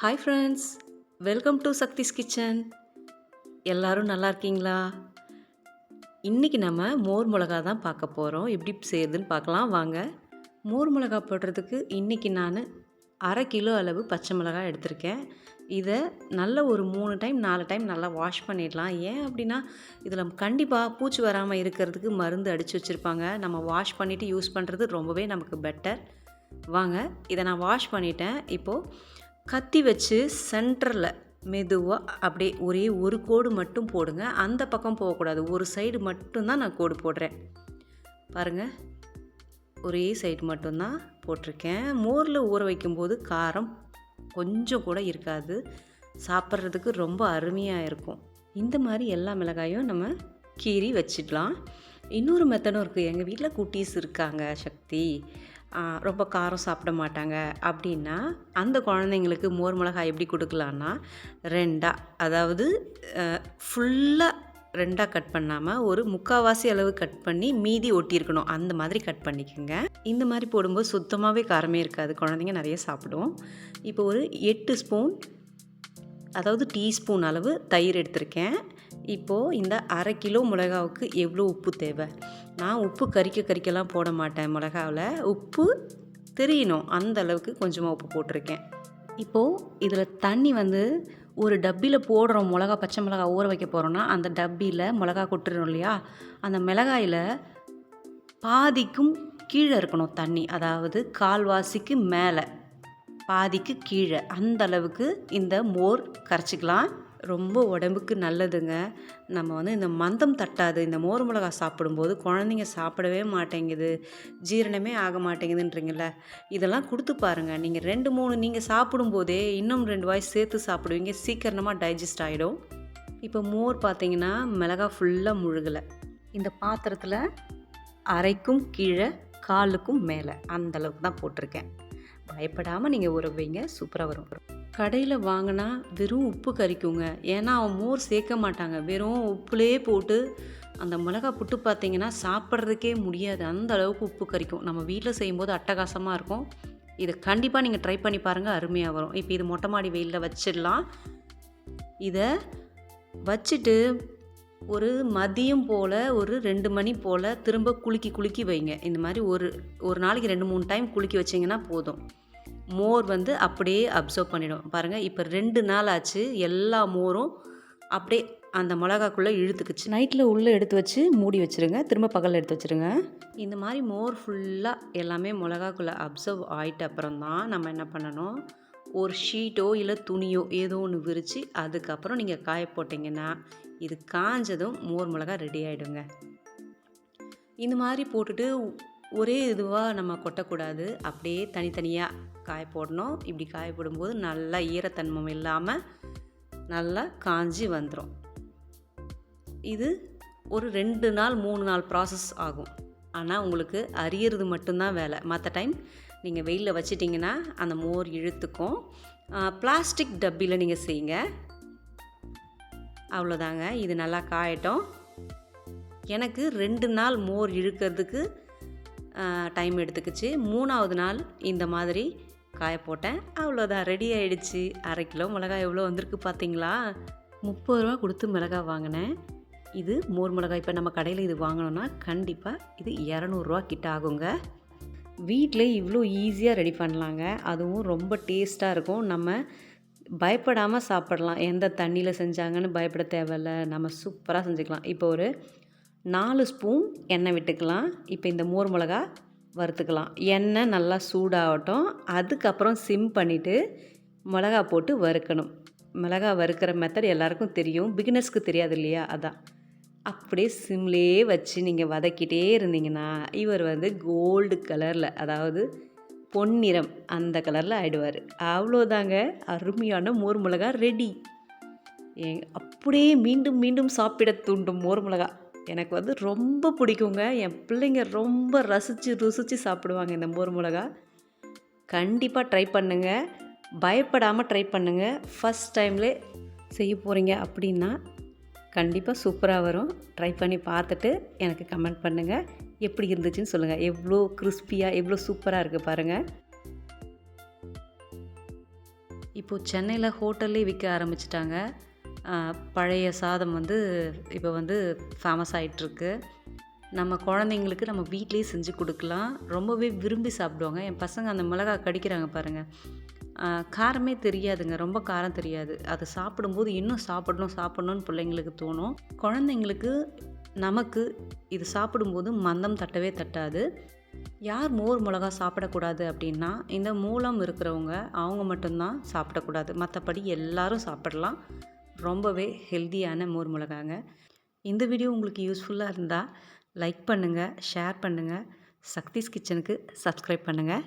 Hi friends welcome to Sakthi's kitchen எல்லோரும் நல்லா இருக்கீங்களா? இன்றைக்கி நம்ம மோர் மிளகா தான் பார்க்க போகிறோம் எப்படி செய்யுதுன்னு பார்க்கலாம். வாங்க. மோர் மிளகா போடுறதுக்கு இன்றைக்கி நான் அரை கிலோ அளவு பச்சை மிளகா எடுத்திருக்கேன். இதை நல்ல ஒரு மூணு டைம் நாலு டைம் நல்லா வாஷ் பண்ணிடலாம். ஏன் அப்படின்னா இதில் கண்டிப்பாக பூச்சி வராமல் இருக்கிறதுக்கு மருந்து அடித்து வச்சுருப்பாங்க. நம்ம வாஷ் பண்ணிவிட்டு யூஸ் பண்ணுறது ரொம்பவே நமக்கு பெட்டர் வாங்க இதை நான் வாஷ் பண்ணிட்டேன். இப்போது கத்தி வச்சு சென்டரில் மெதுவாக அப்படியே ஒரே ஒரு கோடு மட்டும் போடுங்க. அந்த பக்கம் போகக்கூடாது. ஒரு சைடு மட்டும்தான் நான் கோடு போடுறேன். பாருங்கள் ஒரே சைடு மட்டும்தான் போட்டிருக்கேன். மோரில் ஊற வைக்கும்போது காரம் கொஞ்சம் கூட இருக்காது. சாப்பிட்றதுக்கு ரொம்ப அருமையாக இருக்கும். இந்த மாதிரி எல்லா மிளகாயும் நம்ம கீறி வச்சிடலாம். இன்னொரு மெத்தடும் இருக்குது எங்கள் வீட்டில் குட்டீஸ் இருக்காங்க சக்தி. ரொம்ப காரம் சாப்பிட மாட்டாங்க. அப்படின்னா அந்த குழந்தைங்களுக்கு மோர் மிளகாய் எப்படி கொடுக்கலான்னா ரெண்டாக அதாவது ஃபுல்லாக ரெண்டாக கட் பண்ணாமல் ஒரு முக்கால்வாசி அளவு கட் பண்ணி மீதி ஒட்டியிருக்கணும். அந்த மாதிரி கட் பண்ணிக்கோங்க. இந்த மாதிரி போடும்போது சுத்தமாகவே காரமே இருக்காது. குழந்தைங்க நிறைய சாப்பிடும். இப்போ ஒரு எட்டு ஸ்பூன் அதாவது டீஸ்பூன் அளவு தயிர் எடுத்திருக்கேன். இப்போது இந்த அரை கிலோ மிளகாவுக்கு எவ்வளோ உப்பு தேவை? நான் உப்பு கறிக்க கறிக்கலாம் போட மாட்டேன் மிளகாவில். உப்பு தெரியணும். அந்த அளவுக்கு கொஞ்சமாக உப்பு போட்டிருக்கேன். இப்போது இதில் தண்ணி வந்து ஒரு டப்பியில் போடுறோம் மிளகா பச்சை மிளகா ஊற வைக்க போகிறோன்னா அந்த டப்பியில் மிளகா கொட்டுறோம் இல்லையா? அந்த மிளகாயில் பாதிக்கும் கீழே இருக்கணும் தண்ணி. அதாவது கால்வாசிக்கு மேலே. பாதிக்கு கீழே. அந்த அளவுக்கு இந்த மோர் கரைச்சிக்கலாம். ரொம்ப உடம்புக்கு நல்லதுங்க. நம்ம வந்து இந்த மந்தம் தட்டாது. இந்த மோர் மிளகா சாப்பிடும்போது குழந்தைங்க சாப்பிடவே மாட்டேங்குது. ஜீரணமே ஆக மாட்டேங்குதுன்றீங்கள இதெல்லாம் கொடுத்து பாருங்கள் நீங்கள் ரெண்டு மூணு நீங்கள் சாப்பிடும்போதே இன்னும் ரெண்டு வாய் சேர்த்து சாப்பிடுவீங்க. சீக்கிரமாக டைஜஸ்ட் ஆகிடும் இப்போ மோர் பார்த்தீங்கன்னா மிளகா ஃபுல்லாக முழுகலை. இந்த பாத்திரத்தில் அரைக்கும் கீழே காலுக்கும் மேலே. அந்த அளவுக்கு தான் போட்டிருக்கேன். பயப்படாமல் நீங்கள் ஊற வைங்க சூப்பராக வரும். கடையில் வாங்கினா வெறும் உப்பு கறிக்குங்க ஏன்னா அவன் மோர் சேர்க்க மாட்டாங்க. வெறும் உப்புலேயே போட்டு அந்த மிளகா புட்டு பார்த்தீங்கன்னா சாப்பிட்றதுக்கே முடியாது. அந்த அளவுக்கு உப்பு கறிக்கும் நம்ம வீட்டில் செய்யும்போது அட்டகாசமாக இருக்கும். இதை கண்டிப்பாக நீங்கள் ட்ரை பண்ணி பாருங்கள் அருமையாக வரும். இப்போ இது மொட்டை மாடி வெயிலில் வச்சிடலாம். இதை வச்சுட்டு ஒரு மதியம் போல் ஒரு ரெண்டு மணி போல் திரும்ப குலுக்கி குலுக்கி வைங்க. இந்த மாதிரி ஒரு ஒரு நாளைக்கு ரெண்டு மூணு டைம் குலுக்கி வச்சிங்கன்னா போதும். மோர் வந்து அப்படியே அப்சர்வ் பண்ணிடும். பாருங்கள் இப்போ ரெண்டு நாள் ஆச்சு எல்லா மோரும் அப்படியே அந்த மிளகாக்குள்ளே இழுத்துக்குச்சு. நைட்டில் உள்ளே எடுத்து வச்சு மூடி வச்சுருங்க. திரும்ப பகலில் எடுத்து வச்சுருங்க. இந்த மாதிரி மோர் ஃபுல்லாக எல்லாமே மிளகாக்குள்ளே அப்சர்வ் ஆயிட்ட அப்புறம் தான் நம்ம என்ன பண்ணணும்? ஒரு ஷீட்டோ இல்லை துணியோ ஏதோ ஒன்று விரித்து அதுக்கப்புறம் நீங்கள் காய போட்டிங்கன்னா இது காஞ்சதும் மோர் மிளகா ரெடி ஆகிடுங்க இந்த மாதிரி போட்டுட்டு ஒரே இதுவாக நம்ம கொட்டக்கூடாது. அப்படியே தனித்தனியாக காய போடணும். இப்படி காய போடும்போது நல்லா ஈரத்தன்மம் இல்லாமல் நல்லா காஞ்சி வந்துடும் இது ஒரு ரெண்டு நாள் மூணு நாள் ப்ராசஸ் ஆகும். ஆனால் உங்களுக்கு அறியறது மட்டும்தான் வேலை. மற்ற டைம் நீங்கள் வெயிலில் வச்சிட்டிங்கன்னா அந்த மோர் இழுத்துக்கும். பிளாஸ்டிக் டப்பியில் நீங்கள் செய்யுங்க. அவ்வளோதாங்க. இது நல்லா காயட்டும். எனக்கு ரெண்டு நாள் மோர் இழுக்கிறதுக்கு டைம் எடுத்துக்கிச்சு. மூணாவது நாள் இந்த மாதிரி காய போட்டேன். அவ்வளோதான். ரெடி ஆகிடுச்சு அரை கிலோ மிளகாய் எவ்வளோ வந்திருக்கு பார்த்தீங்களா? முப்பது ரூபா கொடுத்து மிளகாய் வாங்கினேன். இது மோர் மிளகாய். இப்போ நம்ம கடையில் இது வாங்கினோன்னா கண்டிப்பாக இது இரநூறுவா கிட்ட ஆகுங்க. வீட்டில் இவ்வளோ ஈஸியாக ரெடி பண்ணலாங்க. அதுவும் ரொம்ப டேஸ்ட்டாக இருக்கும். நம்ம பயப்படாமல் சாப்பிடலாம். எந்த தண்ணியில் செஞ்சாங்கன்னு பயப்பட தேவையில்ல. நம்ம சூப்பராக செஞ்சுக்கலாம். இப்போ ஒரு நாலு ஸ்பூன் எண்ணெய் விட்டுக்கலாம். இப்போ இந்த மோர் மிளகா வறுத்துக்கலாம். எண்ணெய் நல்லா சூடாகட்டும். அதுக்கப்புறம் சிம் பண்ணிவிட்டு மிளகா போட்டு வறுக்கணும். மிளகா வறுக்கிற மெத்தட் எல்லாருக்கும் தெரியும். பிகினர்ஸ்க்கு தெரியாது இல்லையா? அதான். அப்படியே சிம்லேயே வச்சு நீங்கள் வதக்கிட்டே இருந்தீங்கன்னா இவர் வந்து கோல்டு கலரில் அதாவது பொன்னிறம் அந்த கலரில் ஆகிடுவார் அவ்வளோதாங்க. அருமையான மோர் மிளகா ரெடி ஏ அப்படியே மீண்டும் மீண்டும் சாப்பிட தூண்டும் மோர் மிளகா. எனக்கு வந்து ரொம்ப பிடிக்குங்க. என் பிள்ளைங்க ரொம்ப ரசித்து ருசித்து சாப்பிடுவாங்க இந்த மோர் மிளகா. கண்டிப்பாக ட்ரை பண்ணுங்கள் பயப்படாமல் ட்ரை பண்ணுங்கள் ஃபஸ்ட் டைம்லே செய்ய போகிறீங்க அப்படின்னா கண்டிப்பாக சூப்பராக வரும். ட்ரை பண்ணி பார்த்துட்டு எனக்கு கமெண்ட் பண்ணுங்கள் எப்படி இருந்துச்சுன்னு சொல்லுங்கள் எவ்வளோ கிறிஸ்பியாக எவ்வளோ சூப்பராக இருக்குது பாருங்கள் இப்போது சென்னையில் ஹோட்டல்லே விற்க ஆரம்பிச்சிட்டாங்க. பழைய சாதம் வந்து இப்போ வந்து ஃபேமஸ் ஆகிட்டுருக்கு நம்ம குழந்தைங்களுக்கு நம்ம வீட்டிலேயே செஞ்சு கொடுக்கலாம். ரொம்பவே விரும்பி சாப்பிடுவாங்க. என் பசங்க அந்த மிளகா கடிக்கிறாங்க பாருங்கள் காரமே தெரியாதுங்க. ரொம்ப காரம் தெரியாது. அது சாப்பிடும்போது இன்னும் சாப்பிடணும் சாப்பிடணும்னு பிள்ளைங்களுக்கு தோணும். குழந்தைங்களுக்கு நமக்கு இது சாப்பிடும்போது மந்தம் தட்டவே தட்டாது. யார் மோர் மிளகா சாப்பிடக்கூடாது அப்படின்னா இந்த மூலம் இருக்கிறவங்க அவங்க மட்டும்தான் சாப்பிடக்கூடாது. மற்றபடி எல்லாரும் சாப்பிடலாம். ரொம்பவே ஹெல்த்தியான மோர் மிளகாங்க. இந்த வீடியோ உங்களுக்கு யூஸ்ஃபுல்லாக இருந்தால் லைக் பண்ணுங்கள் ஷேர் பண்ணுங்கள் சக்திஸ் கிச்சனுக்கு சப்ஸ்கிரைப் பண்ணுங்கள்